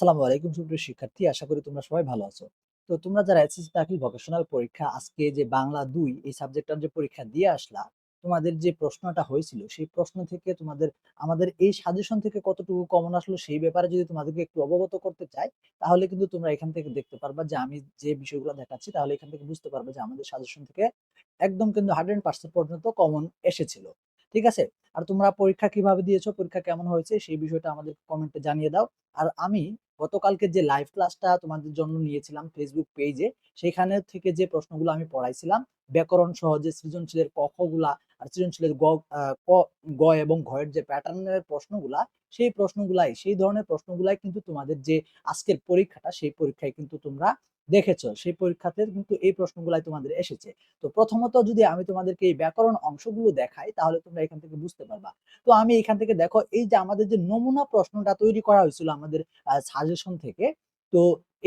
আসসালামু আলাইকুম সুপ্রিয় শিক্ষার্থী, আশা করি তোমরা সবাই ভালো আছো। তো তোমরা যারা এসএসসি দাখিল ভোকেশনাল পরীক্ষা আজকে যে বাংলা দুই এই সাবজেক্টটার যে পরীক্ষা দিয়ে আসলা, তোমাদের যে প্রশ্নটা হয়েছিল, সেই প্রশ্ন থেকে তোমাদের, আমাদের এই সাজেশন থেকে কতটুকু কমন আসলো সেই ব্যাপারে যদি তোমাদেরকে একটু অবগত করতে চাই, তাহলে কিন্তু তোমরা এখান থেকে দেখতে পারবা যে আমি যে বিষয়গুলো দেখাচ্ছি, তাহলে এখান থেকে বুঝতে পারবে যে আমাদের সাজেশন থেকে একদম কিন্তু হান্ড্রেড পার্সেন্ট পর্যন্ত কমন এসেছিল। ঠিক আছে? আর তোমরা পরীক্ষা কীভাবে দিয়েছ, পরীক্ষা কেমন হয়েছে, সেই বিষয়টা আমাদের কমেন্টে জানিয়ে দাও। আর আমি গতকালকে যে লাইভ ক্লাসটা তোমাদের জন্য নিয়েছিলাম ফেসবুক পেজে সেখানে থেকে যে প্রশ্নগুলো আমি পড়াইছিলাম, ব্যাকরণ সহজে সৃজনশীলের ক খ গুলা আর সৃজনশীলের গ এবং ঘয়ের যে প্যাটার্নের প্রশ্নগুলা, সেই প্রশ্নগুলাই, সেই ধরনের প্রশ্নগুলাই কিন্তু তোমাদের যে আজকের পরীক্ষাটা, সেই পরীক্ষায় কিন্তু তোমরা দেখেছ। সেই পরীক্ষাতে কিন্তু এই প্রশ্নগুলাই তোমাদের এসেছে। তো প্রথমত যদি আমি তোমাদেরকে এই ব্যাকরণ অংশগুলো দেখাই, তাহলে তোমরা এখান থেকে বুঝতে পারবা। তো আমি এখান থেকে দেখো, এই যে আমাদের যে নমুনা প্রশ্নটা তৈরি করা হয়েছিল আমাদের সাজেশন থেকে তো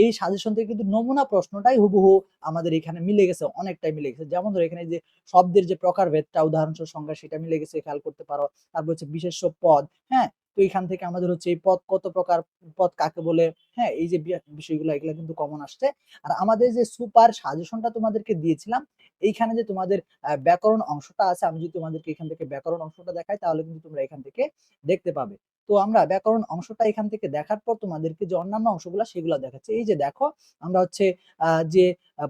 এই সাজেশন থেকে কিন্তু নমুনা প্রশ্নটাই হুবহু আমাদের এখানে মিলে গেছে, অনেকটাই মিলে গেছে। যেমন ধরো এখানে যে শব্দের যে প্রকারভেদটা, উদাহরণস্বরূপ সংজ্ঞা, সেটা মিলে গেছে, খেয়াল করতে পারো। তারপর হচ্ছে বিশেষ্য পদ হ্যাঁ? তো এখান থেকে আমাদের হচ্ছে এই পদ কত প্রকার, পদ কাকে বলে হ্যাঁ? এই যে বিষয়গুলো, এগুলো কিন্তু কমন আসছে। আর আমাদের যে সুপার সাজেশনটা তোমাদেরকে দিয়েছিলাম, এইখানে যে তোমাদের ব্যাকরণ অংশটা আছে, আমি যদি তোমাদেরকে এখান থেকে ব্যাকরণ অংশটা দেখাই, তাহলে কিন্তু তোমরা এখান থেকে দেখতে পাবে। তো আমরা ব্যাকরণ অংশটা এখান থেকে দেখার পর তোমাদেরকে যে অন্যান্য অংশগুলো সেগুলো দেখাচ্ছে। এই যে দেখো আমরা হচ্ছে যে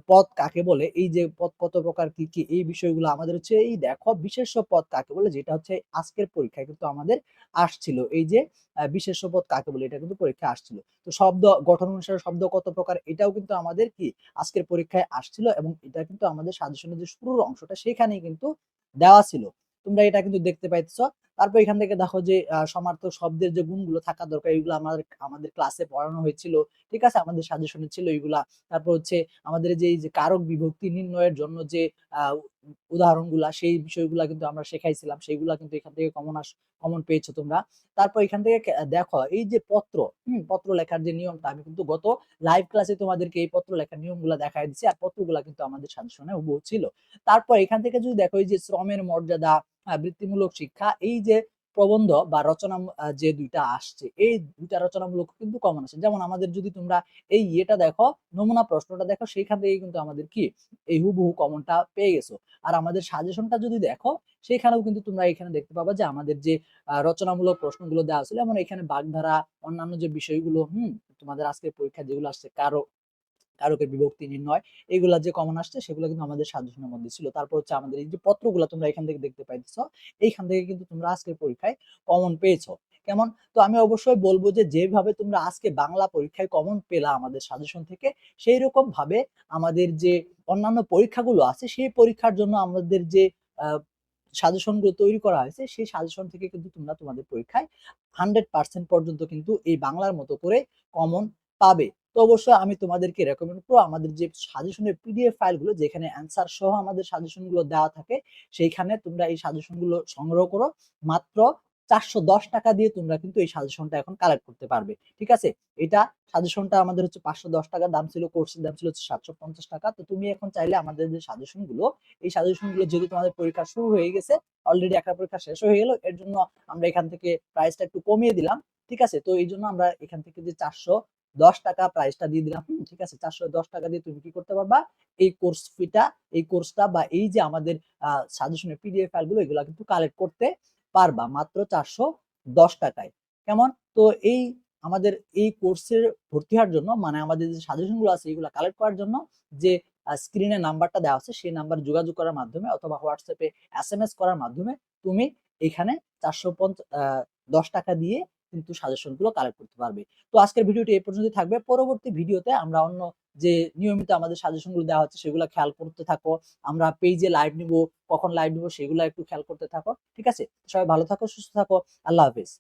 পদ কাকে বলে এই যে পদ কত প্রকার কি কি এই বিষয়গুলো আমাদের হচ্ছে এই দেখো বিশেষ্য পদ কাকে বলে যেটা হচ্ছে আজকের পরীক্ষায় কিন্তু আমাদের আসছিল। এই যে আহ, বিশেষ্য পদ কাকে বলে এটা কিন্তু পরীক্ষায় আসছিল। তো শব্দ গঠন অনুসারে শব্দ কত প্রকার এটাও কিন্তু আমাদের কি আজকের পরীক্ষায় আসছিল এবং এটা কিন্তু আমাদের সাজেশনের যে শুরুর অংশটা সেখানেই কিন্তু দেওয়া ছিল। তোমরা এটা কিন্তু দেখতে পাইতেছো। তারপর এখান থেকে দেখো যে সমার্থক শব্দের যে গুণগুলো থাকা দরকার, এগুলো আমাদের আমাদের ক্লাসে পড়ানো হয়েছিল, ঠিক আছে? আমাদের সাজেশনে ছিল এগুলা। তারপর হচ্ছে আমাদের যে কারক বিভক্তি নির্ণয়ের জন্য যে উদাহরণগুলা, সেই বিষয়গুলা কিন্তু আমরা শেখাইছিলাম, সেইগুলা কিন্তু এখান থেকে কমন আস কমন পেয়েছ তোমরা। তারপর এখান থেকে দেখো, এই যে পত্র, হম, পত্র লেখার যে নিয়মটা, আমি কিন্তু গত লাইভ ক্লাসে তোমাদেরকে এই পত্র লেখার নিয়মগুলা দেখাই দিচ্ছি আর পত্রগুলা কিন্তু আমাদের সাজেশনে হুবহু ছিল। তারপর এখান থেকে যদি দেখো, এই যে শ্রমের মর্যাদা বৃত্তিমূলক শিক্ষা, এই যে প্রবন্ধ বা রচনা যে দুইটা আসছে, এই দুইটা রচনামূলক কিন্তু কমন আসে যেমন আমাদের যদি তোমরা এই ইয়েটা দেখো, নমুনা প্রশ্নটা দেখো, সেইখান থেকে কিন্তু আমাদের কি? এই হুবহু কমনটা পেয়ে গেছো। আর আমাদের সাজেশনটা যদি দেখো সেখানেও কিন্তু তোমরা এখানে দেখতে পাবা যে আমাদের যে রচনামূলক প্রশ্নগুলো দেওয়া ছিল, যেমন এখানে বাগধারা, অন্যান্য যে বিষয়গুলো, হুম, তোমাদের আজকের পরীক্ষা যেগুলো আসছে কারও কারকের বিভক্তি নির্ণয়, এগুলা যে কমন আসছে, সেগুলো কিন্তু আমাদের সাজেশনের মধ্যে ছিল। তারপর হচ্ছে আমাদের এই যে পত্রগুলো তোমরা এখান থেকে দেখতে পাইতেছ, এইখান থেকে কিন্তু তোমরা আজকের পরীক্ষায় কমন পেয়েছ। কেমন? তো আমি অবশ্যই বলব যে, যেভাবে তোমরা আজকে বাংলা পরীক্ষায় কমন পেলা আমাদের সাজেশন থেকে সেই রকম ভাবে আমাদের যে অন্যান্য পরীক্ষাগুলো আছে, সেই পরীক্ষার জন্য আমাদের যে সাজেশনগুলো তৈরি করা হয়েছে, সেই সাজেশন থেকে কিন্তু তোমরা তোমাদের পরীক্ষায় হান্ড্রেড পার্সেন্ট পর্যন্ত কিন্তু এই বাংলার মতো করে কমন পাবে। তো অবশ্যই আমি তোমাদেরকে রেকমেন্ড করব আমাদের যে সাজেশনের পিডিএফ ফাইলগুলো যেখানে অ্যান্সার সহ আমাদের সাজেশনগুলো দেওয়া থাকে, সেইখানে তোমরা এই সাজেশনগুলো সংগ্রহ করো। মাত্র চারশো দশ টাকা দিয়ে তোমরা কিন্তু এই সাজেশনটা এখন কালেক্ট করতে পারবে, ঠিক আছে? এটা সাজেশনটা আমাদের হচ্ছে পাঁচশো দশ টাকা, দাম ছিল কোর্সের দাম ছিল হচ্ছে সাতশো পঞ্চাশ টাকা। তো তুমি এখন চাইলে আমাদের যে সাজেশনগুলো, এই সাজেশনগুলো যেহেতু তোমাদের পরীক্ষা শুরু হয়ে গেছে অলরেডি একটা পরীক্ষা শেষ হয়ে গেল, এর জন্য আমরা এখান থেকে প্রাইসটা একটু কমিয়ে দিলাম, ঠিক আছে? তো এই জন্য আমরা এখান থেকে যে চারশো দশ টাকা প্রাইসটা দিয়ে দিলাম। ঠিক আছে? চারশো দশ টাকা দিয়ে তুমি কি করতে পারবা? এই কোর্স ফিটা এই কোর্সটা বা এই যে আমাদের সাজেশনের পিডিএফ ফাইলগুলো এগুলো কিন্তু কালেক্ট করতে পারবা মাত্র চারশো দশ টাকায়। কেমন? তো এই আমাদের এই কোর্সের ভর্তি হওয়ার জন্য মানে আমাদের যে সাজেশনগুলো আছে, এগুলো কালেক্ট করার জন্য যে স্ক্রিনে নাম্বারটা দেওয়া আছে, সেই নাম্বার যোগাযোগ করার মাধ্যমে অথবা হোয়াটসঅ্যাপে এস এম এস করার মাধ্যমে তুমি এখানে চারশো দশ টাকা দিয়ে কিন্তু সাজেশনগুলো কালেক্ট করতে পারবে। তো আজকের ভিডিওটি এই পর্যন্ত থাকবে। পরবর্তী ভিডিওতে আমরা অন্য যে নিয়মিত আমাদের সাজেশনগুলো দেওয়া হচ্ছে সেগুলো খেয়াল করতে থাকো। আমরা পেজে লাইভ নিব, কখন লাইভ নিব সেগুলো একটু খেয়াল করতে থাকো। ঠিক আছে? সবাই ভালো থাকো, সুস্থ থাকো। আল্লাহ হাফিজ।